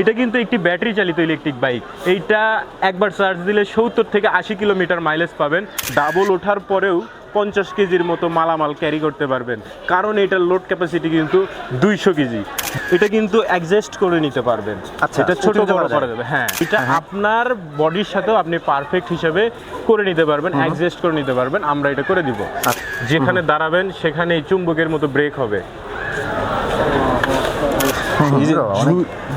এটা কিন্তু একটি ব্যাটারি চালিত ইলেকট্রিক বাইক এইটা একবার চার্জ দিলে সত্তর থেকে আশি কিলোমিটার মাইলেজ পাবেন। ডাবল ওঠার পরেও পঞ্চাশ কেজির মতো মালামাল ক্যারি করতে পারবেন। কারণ এটার লোড ক্যাপাসিটি কিন্তু দুইশো কেজি। এটা কিন্তু অ্যাডজাস্ট করে নিতে পারবেন। আচ্ছা, এটা ছোট বড় করা যাবে। হ্যাঁ এটা আপনার বডির সাথেও আপনি পারফেক্ট হিসেবে করে নিতে পারবেন অ্যাডজাস্ট করে নিতে পারবেন। আমরা এটা করে দিব। আচ্ছা। যেখানে দাঁড়াবেন সেখানে চুম্বকের মতো ব্রেক হবে।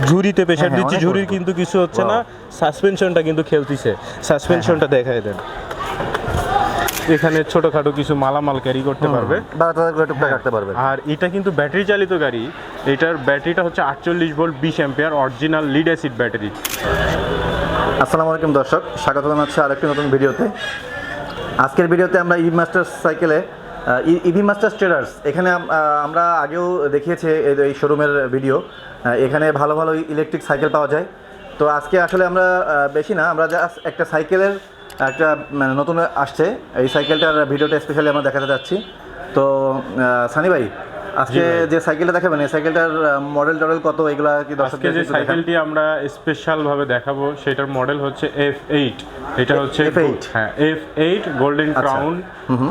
ঝুড়িতে প্রেশার হ্যাঁ, দিচ্ছি ঝুড়ির কিন্তু কিছু হচ্ছে না সাসপেনশনটা কিন্তু খেলতিছে। সাসপেনশনটা দেখায় দেন। এখানে ছোটখাটো কিছু মালামাল ক্যারি করতে পারবে। রাখতে পারবে। আর এটা কিন্তু ব্যাটারি চালিত গাড়ি। এটার ব্যাটারিটা হচ্ছে আটচল্লিশ ভোল্ট বিশ ampere original lead acid battery আসসালামু আলাইকুম দর্শক স্বাগত জানাচ্ছি আরেকটি নতুন ভিডিওতে। আজকের ভিডিওতে আমরা ইভি মাস্টার সাইকেলে ইভি মাস্টার ট্রেডার্স এখানে আমরা আগেও দেখিয়েছি এই- শোরুমের ভিডিও এখানে ভালো ভালো ইলেকট্রিক সাইকেল পাওয়া যায়। তো আজকে আসলে আমরা বেশি না, আমরা জাস্ট একটা সাইকেলের একটা মানে নতুন আসছে। এই সাইকেলটার ভিডিওটা স্পেশালি আমরা দেখাতে যাচ্ছি। তো সানি ভাই আজকে যে সাইকেলটা দেখাবেন এই সাইকেলটার মডেল টডেল কত? এগুলা কি আজকে যে সাইকেলটি আমরা স্পেশাল ভাবে দেখাবো সেটার মডেল হচ্ছে এফ এইট এটা হচ্ছে F8 হ্যাঁ এফ এইট গোল্ডেন। ক্রাউন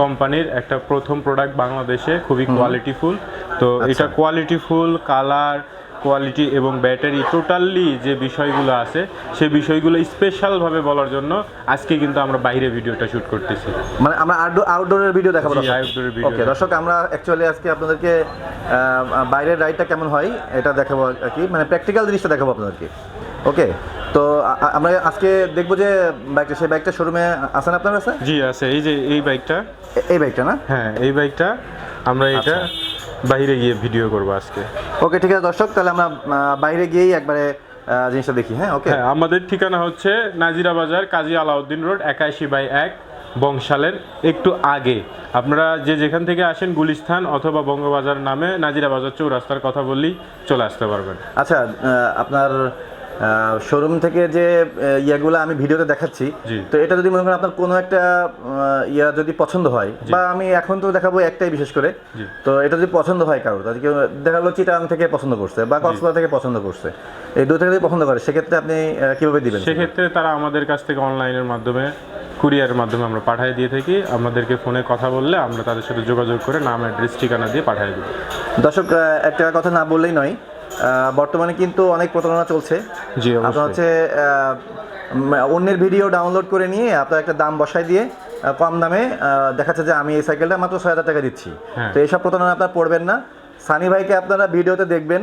কোম্পানির একটা প্রথম প্রোডাক্ট বাংলাদেশে খুবই কোয়ালিটিফুল তো আচ্ছা। এটা কোয়ালিটিফুল কালার কোয়ালিটি এবং ব্যাটারি টোটালি যে বিষয়গুলো আছে সেই বিষয়গুলো স্পেশাল ভাবে বলার জন্য আজকে কিন্তু আমরা বাইরে ভিডিওটা শুট করতেছি। মানে আমরা আউটডোরের ভিডিও দেখাবো outdoor এর ওকে দর্শক আমরা অ্যাকচুয়ালি আজকে আপনাদেরকে বাইরের রাইডটা কেমন হয় এটা দেখাবো আর কি। মানে প্র্যাকটিক্যাল জিনিসটা দেখাবো আপনাদেরকে। ওকে তো আমরা আজকে দেখব যে বাইকটা সেই বাইকটা শোরুমে আছে না আপনার কাছে? জি আছে। এই যে এই বাইকটা এই বাইকটা না? হ্যাঁ এই বাইকটা আমরা এটা বাইরে গিয়ে ভিডিও করব আজকে। ওকে ঠিক আছে দর্শক তাহলে আমরা বাইরে গিয়েই একবারে জিনিসটা দেখি হ্যাঁ ওকে হ্যাঁ আমাদের ঠিকানা হচ্ছে নাজিরা বাজার কাজী আলাউদ্দিন রোড একাশি বাই এক বংশালের একটু আগে। আপনারা যে যেখান থেকে আসেন গুলিস্থান অথবা বঙ্গবাজার নামে নাজিরা বাজার চৌরাস্তার কথা বললেই চলে আসতে পারবেন। আচ্ছা আপনার শোরুম থেকে যে ইয়াগুলো আমি ভিডিওতে দেখাচ্ছি তো এটা যদি মনে করেন আপনার কোনো একটা ইয়া যদি পছন্দ হয় বা আমি এখন তো দেখাবো একটাই বিশেষ করে তো এটা যদি পছন্দ হয় কারোর তাহলে কেউ দেখা গেলো চিটাং থেকে পছন্দ করছে বা কক্সবাজার থেকে পছন্দ করছে এই দু থেকে যদি পছন্দ করে সেক্ষেত্রে আপনি কীভাবে দিবেন? সেক্ষেত্রে তারা আমাদের কাছ থেকে অনলাইনের মাধ্যমে কুরিয়ারের মাধ্যমে আমরা পাঠিয়ে দিয়ে থাকি আমাদেরকে ফোনে কথা বললে আমরা তাদের সাথে যোগাযোগ করে নাম অ্যাড্রেস ঠিকানা দিয়ে পাঠিয়ে দেবো। দর্শক একটা কথা না বললেই নয় বর্তমানে কিন্তু অনেক প্রতারণা চলছে। জি আপনার হচ্ছে অন্যের ভিডিও ডাউনলোড করে নিয়ে আপনার একটা দাম বসাই দিয়ে কম দামে দেখাচ্ছে যে আমি এই সাইকেলটা মাত্র ছয় হাজার টাকা দিচ্ছি। হ্যাঁ। তো এইসব প্রতারণা আপনারা পড়বেন না। সানি ভাইকে আপনারা ভিডিওতে দেখবেন।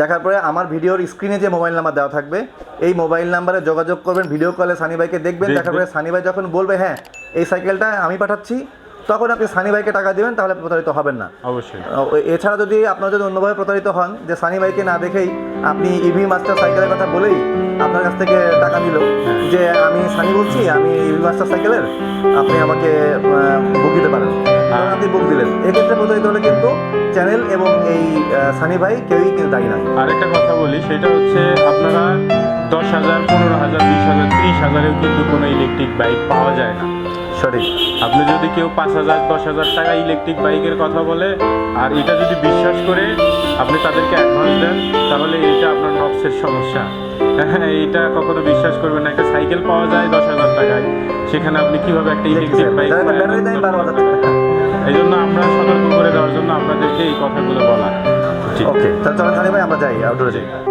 দেখার পরে আমার ভিডিওর স্ক্রিনে যে মোবাইল নাম্বার দেওয়া থাকবে এই মোবাইল নাম্বারে যোগাযোগ করবেন ভিডিও কলে সানি ভাইকে দেখবেন। দেখার পরে সানি ভাই যখন বলবে হ্যাঁ এই সাইকেলটা আমি পাঠাচ্ছি তখন আপনি সানি ভাইকে টাকা দিবেন তাহলে প্রতারিত হবেন না। অবশ্যই। এছাড়া যদি আপনারা যদি অন্যভাবে প্রতারিত হন যে সানি ভাইকে না দেখেই আপনি ইভি মাস্টার সাইকেলের কথা বলেই আপনার কাছ থেকে টাকা নিল যে আমি সানি বলছি আমি ইভি মাস্টার সাইকেলের আপনি আমাকে বুক দিতে পারেন। আপনি বুক দিলেন। এক্ষেত্রে প্রতারিত হলে কিন্তু চ্যানেল এবং এই সানি ভাই কেউই কিন্তু দায়ী নয়। আরেকটা কথা বলি সেটা হচ্ছে আপনারা দশ হাজার পনেরো হাজার বিশ হাজার ত্রিশ হাজারেও কিন্তু কোনো ইলেকট্রিক বাইক পাওয়া যায় না। সঠিক। আপনি যদি কেউ পাঁচ হাজার দশ হাজার টাকা ইলেকট্রিক বাইকের কথা বলে আর এটা যদি বিশ্বাস করে আপনি তাদেরকে অ্যাডভান্স দেন তাহলে এটা আপনার নবসের সমস্যা। হ্যাঁ এইটা কখনো বিশ্বাস করবেন না। একটা সাইকেল পাওয়া যায় দশ হাজার টাকায়। সেখানে আপনি কীভাবে একটা ইলেকট্রিক বাইক এই জন্য আমরা সতর্ক করে দেওয়ার জন্য আপনাদেরকে এই কথাগুলো বলা। ওকে তাহলে ভাই আমরা যাই আউটডোরে যাই।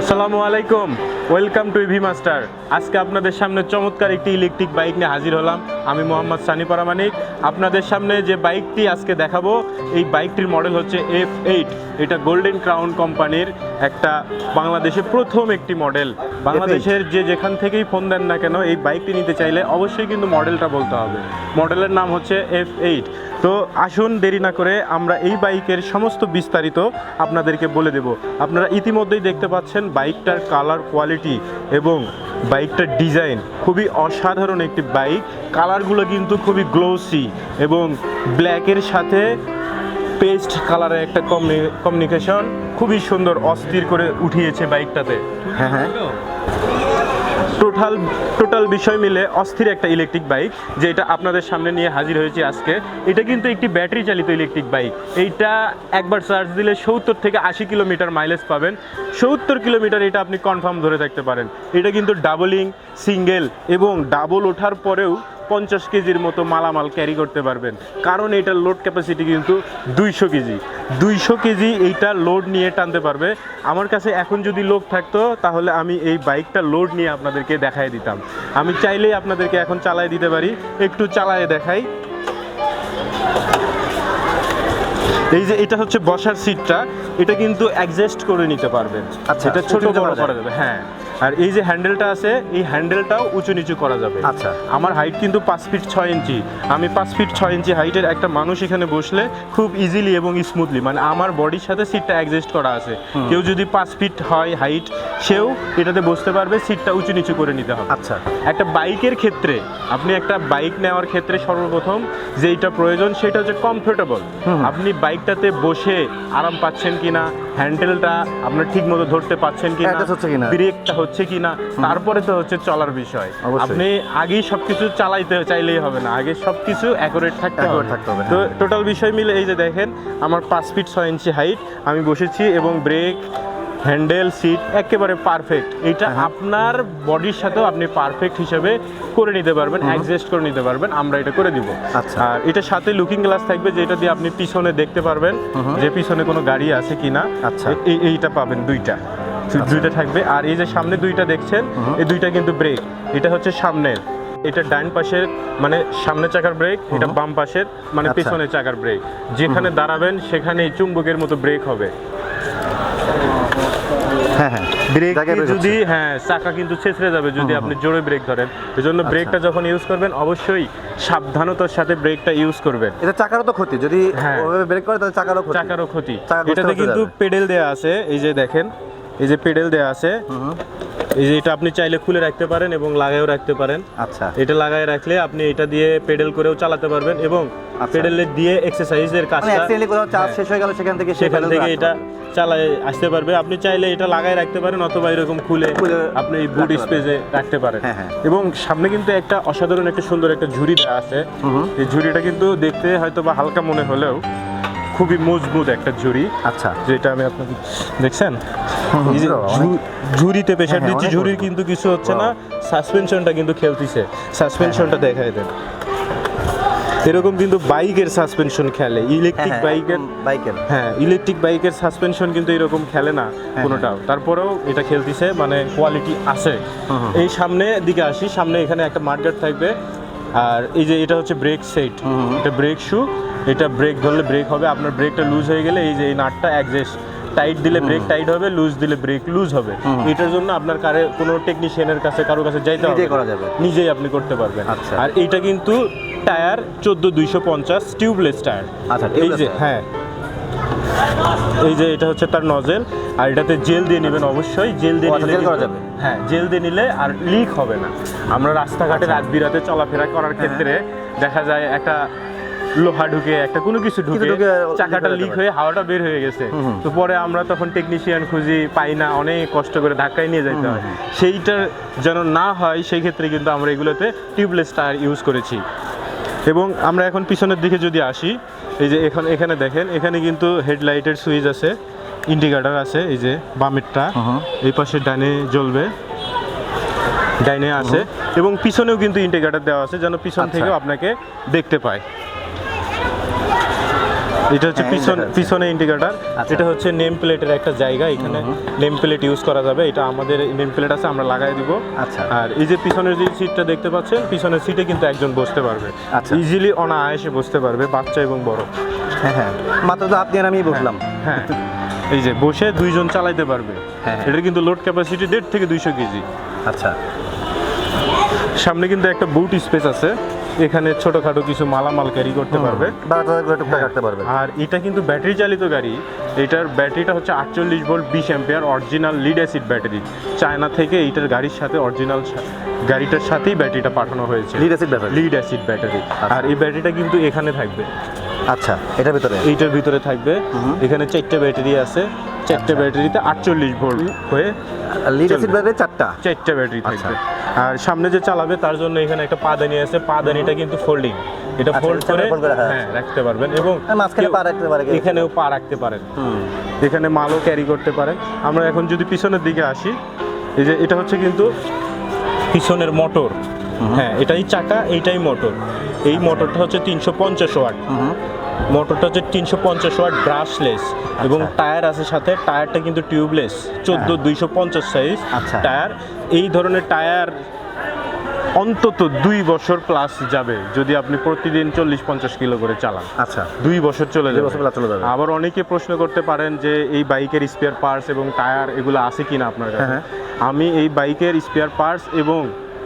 আসসালামু আলাইকুম। ওয়েলকাম টু ইভি মাস্টার আজকে আপনাদের সামনে চমৎকার একটি ইলেকট্রিক বাইক নিয়ে হাজির হলাম। আমি মোহাম্মদ সানি পারামানিক আপনাদের সামনে যে বাইকটি আজকে দেখাবো, এই বাইকটির মডেল হচ্ছে এফ এইট এটা গোল্ডেন ক্রাউন কোম্পানির একটা বাংলাদেশে প্রথম একটি মডেল বাংলাদেশের যে যেখান থেকেই ফোন দেন না কেন, এই বাইকটি নিতে চাইলে অবশ্যই কিন্তু মডেলটা বলতে হবে। মডেলের নাম হচ্ছে এফ এইট তো আসুন দেরি না করে আমরা এই বাইকের সমস্ত বিস্তারিত আপনাদেরকে বলে দেব। আপনারা ইতিমধ্যেই দেখতে পাচ্ছেন বাইকটার কালার কোয়ালিটি এবং বাইকটার ডিজাইন খুবই অসাধারণ একটি বাইক। কালারগুলো কিন্তু খুবই গ্লোসি এবং ব্ল্যাকের সাথে পেস্ট কালারের একটা কমিউনিকেশন খুবই সুন্দর, অস্থির করে উঠিয়েছে বাইকটাতে। হ্যাঁ হ্যাঁ। টোটাল টোটাল বিষয় মিলে অস্থির একটা ইলেকট্রিক বাইক যেটা আপনাদের সামনে নিয়ে হাজির হয়েছে আজকে। এটা কিন্তু একটি ব্যাটারি চালিত ইলেকট্রিক বাইক এইটা একবার চার্জ দিলে সত্তর থেকে আশি কিলোমিটার মাইলেজ পাবেন। সত্তর কিলোমিটার এটা আপনি কনফার্ম ধরে থাকতে পারেন। এটা কিন্তু ডাবলিং সিঙ্গেল এবং ডাবল ওঠার পরেও পঞ্চাশ কেজির মতো মালামাল ক্যারি করতে পারবেন। কারণ এটার লোড ক্যাপাসিটি কিন্তু দুইশো কেজি। দুইশো কেজি এইটা লোড নিয়ে টানতে পারবে। আমার কাছে এখন যদি লোক থাকতো তাহলে আমি এই বাইকটা লোড নিয়ে আপনাদেরকে দেখাই দিতাম। আমি চাইলেই আপনাদেরকে এখন চালায় দিতে পারি। একটু চালায় দেখাই। এই যে এটা হচ্ছে বসার সিটটা এটা কিন্তু অ্যাডজাস্ট করে নিতে পারবেন। আচ্ছা, এটা ছোট বড় করা যাবে হ্যাঁ। আর এই যে হ্যান্ডেলটা আছে এই হ্যান্ডেলটাও উঁচু নিচু করা যাবে। আচ্ছা। আমার হাইট কিন্তু পাঁচ ফিট ছয় ইঞ্চি। আমি পাঁচ ফিট ছয় ইঞ্চি হাইটের একটা মানুষ এখানে বসলে খুব ইজিলি এবং স্মুথলি মানে আমার বডির সাথে সিটটা অ্যাডজাস্ট করা আছে। কেউ যদি পাঁচ ফিট হয় হাইট সেও এটাতে বসতে পারবে সিটটা উঁচু নিচু করে নিতে হবে। আচ্ছা। একটা বাইকের ক্ষেত্রে আপনি একটা বাইক নেওয়ার ক্ষেত্রে সর্বপ্রথম যেইটা প্রয়োজন সেটা হচ্ছে কমফোর্টেবল আপনি বাইকটাতে বসে আরাম পাচ্ছেন কিনা হ্যান্ডেলটা আপনার ঠিক মতো ধরতে পাচ্ছেন কিনা Adjust হচ্ছে হচ্ছে কিনা তারপরে তো হচ্ছে চলার বিষয়। আপনি আগেই সবকিছু চালাইতে চাইলেই হবে না আগে সবকিছু অ্যাকুরেট থাকতে হবে। থাকতে হবে, তো হ্যাঁ। টোটাল বিষয় মিলে এই যে দেখেন আমার পাঁচ ফিট ছয় ইঞ্চি হাইট আমি বসেছি এবং ব্রেক হ্যান্ডেল সিট একেবারে পারফেক্ট এটা হ্যাঁ। আপনার বডির সাথেও আপনি পারফেক্ট হিসেবে করে নিতে পারবেন অ্যাডজাস্ট করে নিতে পারবেন আমরা এটা করে দিব। আচ্ছা। আর এটার সাথে লুকিং গ্লাস থাকবে যেটা দিয়ে আপনি পিছনে দেখতে পারবেন যে পিছনে কোনো গাড়ি আছে কিনা। আচ্ছা। এই এইটা পাবেন দুইটা। দুইটা থাকবে। আর এই যে সামনে দুইটা দেখছেন এই দুইটা কিন্তু ব্রেক। এটা হচ্ছে সামনের। এটা ডান পাশের মানে সামনে চাকার ব্রেক এটা বাম পাশের মানে আচ্ছা। পেছনের চাকার ব্রেক। যেখানে দাঁড়াবেন সেখানেই চুম্বকের মতো ব্রেক হবে। হ্যাঁ হ্যাঁ। ব্রেক যদি হ্যাঁ চাকা কিন্তু ছেঁচড়ে যাবে যদি আপনি জোরে ব্রেক ধরেন। এজন্য আচ্ছা। ব্রেকটা যখন ইউজ করবেন অবশ্যই সাবধানতার সাথে ব্রেকটা ইউজ করবেন। এটা চাকারও তো ক্ষতি। যদি হ্যাঁ। ব্রেক করে তাহলে চাকারও ক্ষতি। চাকারও ক্ষতি। এটাতে কিন্তু পেডেল দেয়া আছে। এই যে দেখেন এই যে পেডেল দেয়া আছে এই যে এটা আপনি চাইলে খুলে রাখতে পারেন এবং লাগায়ও রাখতে পারেন আচ্ছা এটা লাগায় রাখলে আপনি এটা দিয়ে পেডেল করেও চালাতে পারবেন এবং আচ্ছা। পেডেলে দিয়ে এক্সারসাইজের মানে কাজটা কোথাও চার্জ হ্যাঁ। শেষ হয়ে গেল সেখান থেকে সেখান থেকে এটা। চালায় আসতে পারবে আপনি চাইলে এটা লাগায় রাখতে পারেন অথবা এরকম খুলে আপনি এই বুট স্পেসে রাখতে পারেন হ্যাঁ, হ্যাঁ। এবং সামনে কিন্তু একটা অসাধারণ একটা সুন্দর একটা ঝুড়ি দেওয়া আছে। এই ঝুড়িটা কিন্তু দেখতে হয়তো বা হালকা মনে হলেও খুবই মজবুত একটা ঝুড়ি। আচ্ছা। যেটা আমি আপনাকে দেখছেন? ঝুড়িতে প্রেশার হ্যাঁ, দিচ্ছি ঝুড়ির কিন্তু কিছু হচ্ছে না। সাসপেনশনটা কিন্তু খেলতিছে। সাসপেনশনটা দেখায় দেন। এরকম কিন্তু বাইকের সাসপেনশন খেলে। ইলেকট্রিক বাইকের বাইকের। হ্যাঁ ইলেকট্রিক বাইকের সাসপেনশন কিন্তু এরকম খেলে না কোনোটাও। তারপরেও এটা খেলতিছে মানে কোয়ালিটি আছে। এই সামনে দিকে আসি সামনে এখানে একটা মার্কেট থাকবে। আর এই যে এটা হচ্ছে ব্রেক সেট। এটা ব্রেক শু এটা ব্রেক ধরলে ব্রেক হবে আপনার ব্রেকটা লুজ হয়ে গেলে এই যে এই নাটটা অ্যাডজাস্ট টাইট দিলে ব্রেক টাইট হবে লুজ দিলে ব্রেক লুজ হবে। এটার জন্য আপনার কারে কোনো টেকনিশিয়ানের কাছে কারও কাছে যাইতে হবে নিজেই করা যাবে। নিজেই আপনি করতে পারবেন। আচ্ছা। আর এইটা কিন্তু টায়ার চোদ্দ দুইশো পঞ্চাশ টিউবলেস টায়ার আচ্ছা, এই যে হ্যাঁ। এই যে এটা হচ্ছে তার নজেল আর এটাতে জেল দিয়ে নেবেন অবশ্যই। জেল দিয়ে আচ্ছা, নিলে করা যাবে। হ্যাঁ জেল দিয়ে নিলে আর লিক হবে না। আমরা রাস্তাঘাটে রাত বিরাতে চলাফেরা করার ক্ষেত্রে দেখা যায় একটা লোহা ঢুকে একটা কোনো কিছু ঢুকে ঢুকে চাকাটা লিক হয়ে হাওয়াটা বের হয়ে গেছে। তো পরে আমরা তখন টেকনিশিয়ান খুঁজি পাই না অনেক কষ্ট করে ধাক্কায় নিয়ে যেতে হয়। সেইটার যেন না হয় সেই ক্ষেত্রে কিন্তু আমরা এগুলোতে টিউবলেস টায়ার ইউজ করেছি। এবং আমরা এখন পিছনের দিকে যদি আসি এই যে এখন এখানে দেখেন এখানে কিন্তু হেডলাইটের সুইচ আছে ইন্ডিকেটার আছে এই যে বামেরটা এই পাশে ডানে জ্বলবে ডাইনে আছে এবং পিছনেও কিন্তু ইন্ডিকেটার দেওয়া আছে যেন পিছন আচ্ছা। থেকেও আপনাকে দেখতে পায়। এটা হচ্ছে হ্যাঁ, পিছন পিছনে ইন্ডিকেটর আচ্ছা। এটা হচ্ছে নেম প্লেটের একটা জায়গা। এখানে নেম প্লেট ইউজ করা যাবে। এটা আমাদের নেম প্লেট আছে আমরা লাগাই দিব। আচ্ছা। আর এই যে পিছনের যে সিটটা দেখতে পাচ্ছেন পিছনের সিটে কিন্তু একজন বসতে পারবে। আচ্ছা। ইজিলি অনায়াসে বসতে পারবে বাচ্চা এবং বড়। হ্যাঁ হ্যাঁ। মাত্র তো আপনি আর আমি বসলাম। হ্যাঁ এই যে বসে দুইজন চালাইতে পারবে। হ্যাঁ, হ্যাঁ। এটার কিন্তু লোড ক্যাপাসিটি দেড় থেকে দুইশো কেজি। আচ্ছা। সামনে কিন্তু একটা বুট স্পেস আছে। এখানে ছোটখাটো কিছু মালামাল ক্যারি করতে পারবে। রাখতে পারবে। আর এটা কিন্তু ব্যাটারি চালিত গাড়ি। এটার ব্যাটারিটা হচ্ছে আটচল্লিশ ভোল্ট বিশ ampere original lead acid battery China থেকে এইটার গাড়ির সাথে অরিজিনাল গাড়িটার সাথেই ব্যাটারিটা পাঠানো হয়েছে। Lead acid lead acid battery আর এই ব্যাটারিটা কিন্তু এখানে থাকবে। আচ্ছা এটার ভিতরে? এইটার ভিতরে থাকবে। এখানে চারটে ব্যাটারি আছে। চারটে ব্যাটারিতে আটচল্লিশ ভোল্ট হয়ে লিড অ্যাসিড ব্যাটারি চারটা? চারটে ব্যাটারি আচ্ছা। থাকবে। আর সামনে যে চালাবে তার জন্য এখানে একটা পাদানি আছে। পাদানিটা কিন্তু ফোল্ডিং এটা আচ্ছা, ফোল্ড করে fold করে রাখা হ্যাঁ রাখতে পারবেন। এবং মাঝখানে পা রাখতে পারে এখানেও পা রাখতে পারেন। এখানে মালও ক্যারি করতে পারেন। আমরা এখন যদি পিছনের দিকে আসি এই যে এটা হচ্ছে কিন্তু পিছনের মোটর হ্যাঁ এটাই চাকা এইটাই মোটর এই মোটরটা হচ্ছে তিনশো পঞ্চাশ ওয়াট। মোটরটা হচ্ছে তিনশো পঞ্চাশ ওয়াট ব্রাশলেস এবং আচ্ছা। টায়ার আছে সাথে টায়ারটা কিন্তু টিউবলেস চোদ্দ দুইশো পঞ্চাশ সাইজ আচ্ছা। টায়ার। এই ধরনের টায়ার অন্তত দুই বছর প্লাস যাবে যদি আপনি প্রতিদিন চল্লিশ পঞ্চাশ কিলো করে চালান। আচ্ছা। দুই বছর চলে যাবে। বছর চলে যাবে। আবার অনেকে প্রশ্ন করতে পারেন যে এই বাইকের স্পেয়ার পার্টস এবং টায়ার এগুলো আছে কিনা আপনার কাছে। হ্যাঁ, আমি এই বাইকের স্পেয়ার পার্টস এবং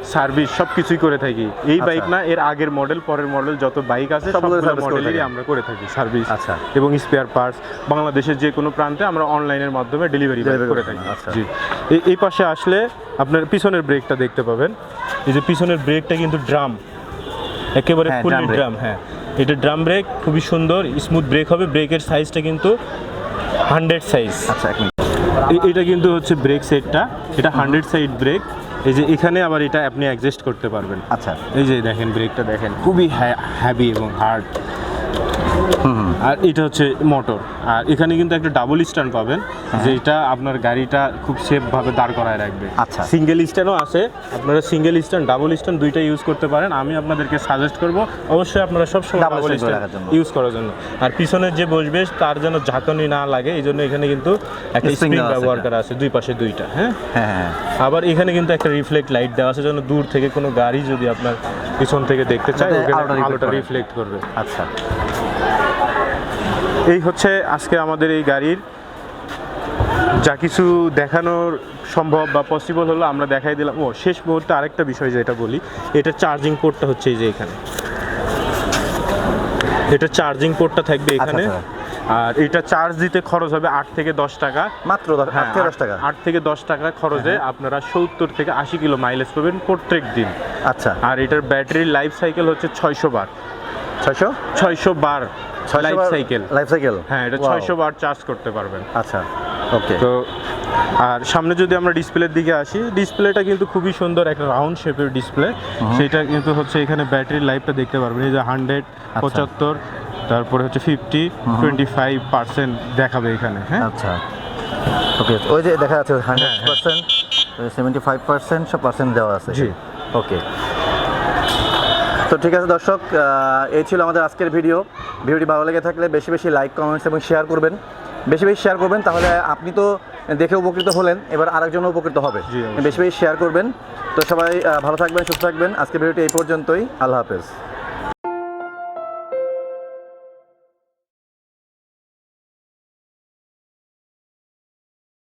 সার্ভিস সব কিছুই করে থাকি। এই আচ্ছা। বাইক না এর আগের মডেল পরের মডেল যত বাইক আছে সবগুলো মডেলেরই আমরা করে থাকি সার্ভিস আচ্ছা। এবং স্পেয়ার পার্টস বাংলাদেশের যে কোনো প্রান্তে আমরা অনলাইনের মাধ্যমে ডেলিভারি করে থাকি। আচ্ছা। জি। এই- পাশে আসলে আপনার পিছনের ব্রেকটা দেখতে পাবেন। এই যে পিছনের ব্রেকটা কিন্তু ড্রাম একেবারে হ্যাঁ, drum brake। ড্রাম হ্যাঁ। এটা ড্রাম ব্রেক খুবই সুন্দর স্মুথ ব্রেক হবে। ব্রেকের সাইজটা কিন্তু হান্ড্রেড সাইজ আচ্ছা এটা কিন্তু হচ্ছে ব্রেক সেটটা এটা হান্ড্রেড সাইড ব্রেক এই যে এখানে আবার এটা আপনি অ্যাডজাস্ট করতে পারবেন। আচ্ছা। এই যে দেখেন ব্রেকটা দেখেন খুবই হ্যাভি এবং হার্ড আর এটা হচ্ছে মোটর। আর এখানে কিন্তু একটা ডাবল স্ট্যান্ড পাবেন যেটা আপনার গাড়িটা খুব সেফ ভাবে দাঁড় করায় রাখবে। আচ্ছা। সিঙ্গেল স্ট্যান্ডও আছে আপনারা সিঙ্গেল স্ট্যান্ড ডাবল স্ট্যান্ড দুইটা ইউজ করতে পারেন। আমি আপনাদেরকে সাজেস্ট করব অবশ্যই আপনারা সব সময় ডাবল স্ট্যান্ড ইউজ করার জন্য। আর পিছনের যে বসবে তার যেন ঝাঁকানি না লাগে এই জন্য এখানে কিন্তু একটা স্প্রিং ব্যবহার করা আছে দুই পাশে দুইটা হ্যাঁ? হ্যাঁ হ্যাঁ আবার এখানে কিন্তু একটা রিফ্লেক্ট লাইট দেওয়া আছে যেন দূর থেকে কোনো গাড়ি যদি আপনার পিছন থেকে দেখতে চায় আলোটা। রিফ্লেক্ট করবে। আচ্ছা। এই হচ্ছে আজকে আমাদের এই গাড়ির। যা কিছু দেখানোর সম্ভব বা পসিবল হলো আমরা দেখাই দিলাম। ও শেষ মুহূর্তে আরেকটা বিষয় যেটা বলি এটা চার্জিং পোর্টটা হচ্ছে এই যে এখানে। এটা চার্জিং পোর্টটা থাকবে এখানে। আচ্ছা। আর এটা চার্জ দিতে খরচ হবে আট থেকে দশ টাকা। মাত্র আট থেকে দশ টাকা। আট থেকে দশ টাকা খরচে আপনারা সত্তর থেকে আশি কিলো মাইলেজ পাবেন প্রত্যেক দিন। আচ্ছা। আর এটার ব্যাটারির লাইফ সাইকেল হচ্ছে ছয়শো বার। ছয়শো? ছয়শো বার। Life cycle. Life cycle? হ্যাঁ এটা ছয়শো বার চার্জ করতে পারবেন। আচ্ছা ওকে তো আর সামনে যদি আমরা ডিসপ্লের দিকে আসি ডিসপ্লেটা কিন্তু খুবই সুন্দর একটা রাউন্ড শেপের ডিসপ্লে। সেটা কিন্তু হচ্ছে এখানে ব্যাটারির লাইফটা দেখতে পারবেন। এই যে হান্ড্রেড আচ্ছা। পঁচাত্তর তারপরে হচ্ছে ফিফটি টোয়েন্টি ফাইভ পার্সেন্ট দেখাবে এখানে হ্যাঁ? আচ্ছা ওকে ওই যে দেখা যাচ্ছে hundred percent seventy five percent সব পার্সেন্ট দেওয়া আছে। জি। ওকে তো ঠিক আছে দর্শক এই ছিল আমাদের আজকের ভিডিও। ভিডিওটি ভালো লেগে থাকলে বেশি বেশি লাইক কমেন্টস এবং শেয়ার করবেন। বেশি বেশি শেয়ার করবেন তাহলে আপনি তো দেখে উপকৃত হলেন এবার আরেকজন উপকৃত হবে। বেশি বেশি শেয়ার করবেন। তো সবাই ভালো থাকবেন সুস্থ থাকবেন। আজকে ভিডিওটি এই পর্যন্তই। আল্লাহ হাফেজ।